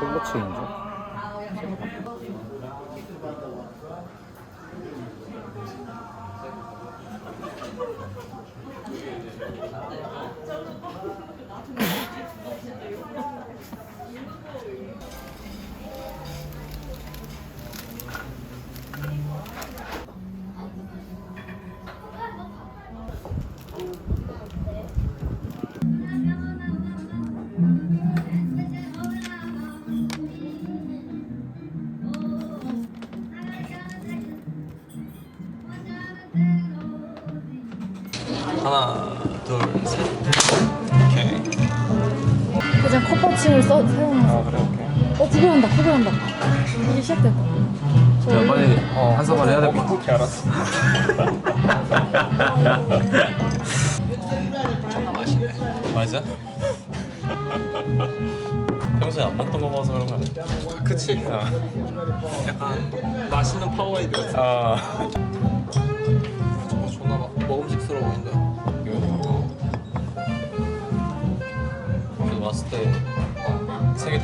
홀로 체인지? 하나, 둘, 셋. 오케이. 그냥 컵받침을 써, 사용해서 아 그래 오케이 어 구별한다 구별한다 이제 시작됐다 저 야 빨리 어, 한사발 해야 될 것 같아 오케이, 알았어. 존나 맛있네. 맞아? 평소에 안 먹던 거 먹어서 그런 거 아니야? 그치. 어. 약간 맛있는 같은. 아.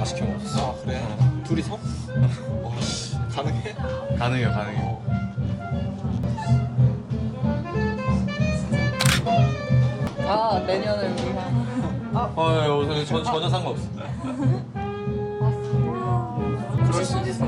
다 시켜 먹었어. 아 그래? 둘이서? 와, 씨. 가능해? 가능해요, 가능해. 아 내년을 위한 아, 예, 전, 전혀 상관없어. 그럴 수 있어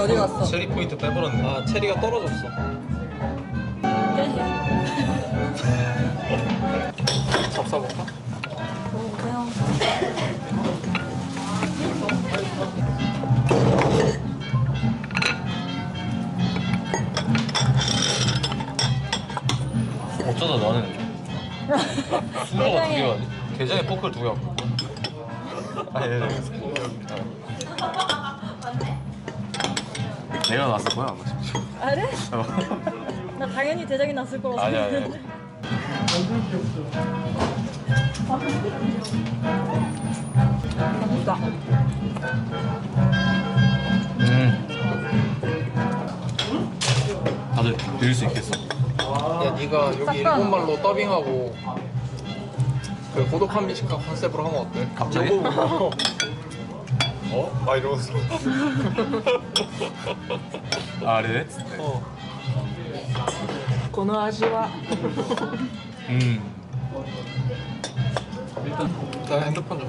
어? 체리 어디 갔어? 체리 포인트 빼버렸네. 아, 체리가 떨어졌어. 잡사 볼까? 그냥 어쩌다 나는 순서가 두 개가 게장에 포크를 두개 갖고. 아, 예, 네. 내가 나왔을 거야 아마. 아 그래? 나 당연히 대장이 났을 거라고 아니야, 아니야. 생각했는데 음. 다들 들을 수 있겠어? 야 네가 여기 일본말로 더빙하고 그 고독한 미식가 컨셉으로 하면 어때? 갑자기? あ、I don't あれっつって。この味は。うん。大変だったんだ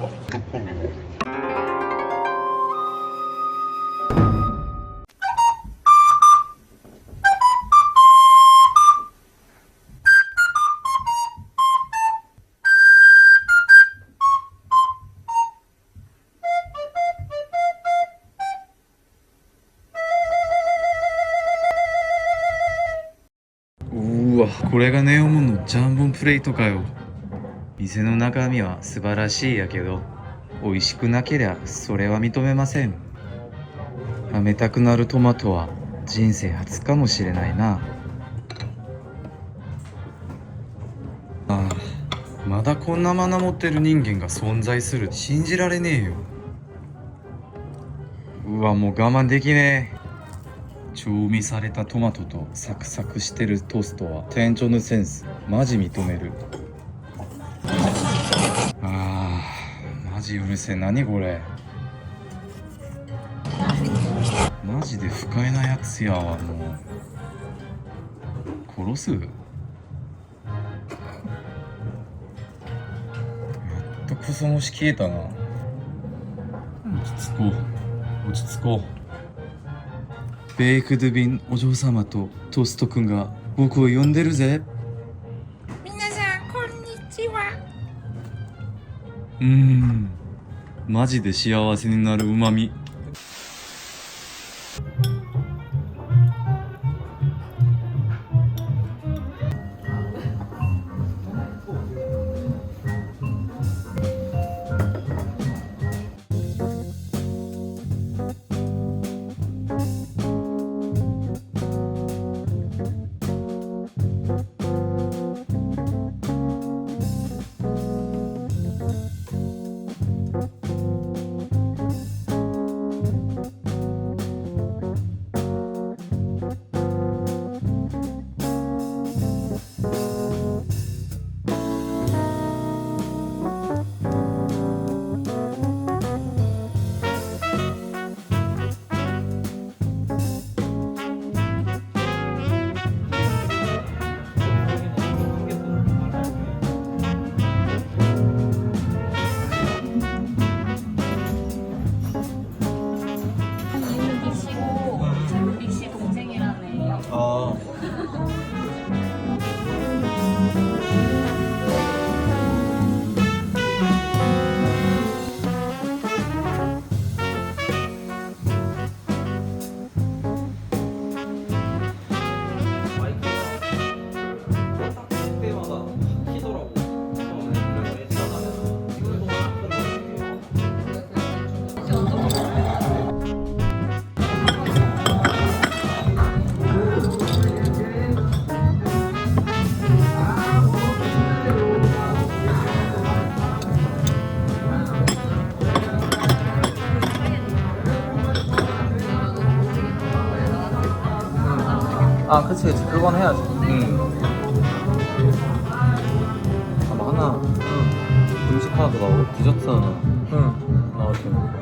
これがネオモンのジャンボンプレートかよ。店の中身は素晴らしいやけど美味しくなけりゃそれは認めません。舐めたくなるトマトは人生初かもしれないな。ああまだこんなマナ持ってる人間が存在する。信じられねえよ。うわもう我慢できねえ。調味されたトマトとサクサクしてるトーストは店長のセンスマジ認める。あーマジうるせえ。何これ。マジで不快なやつやわもう。殺す？やっとクソ虫消えたな。落ち着こう。落ち着こう。ベイクドゥビンお嬢様とトーストくんが僕を呼んでるぜ。皆さんこんにちは。うーん。マジで幸せになるうまみ 아. 아 그치 그치. 그건 해야지. 응. 아마 하나. 음식 하나 더 나오고 디저트 하나 응. 나올 텐데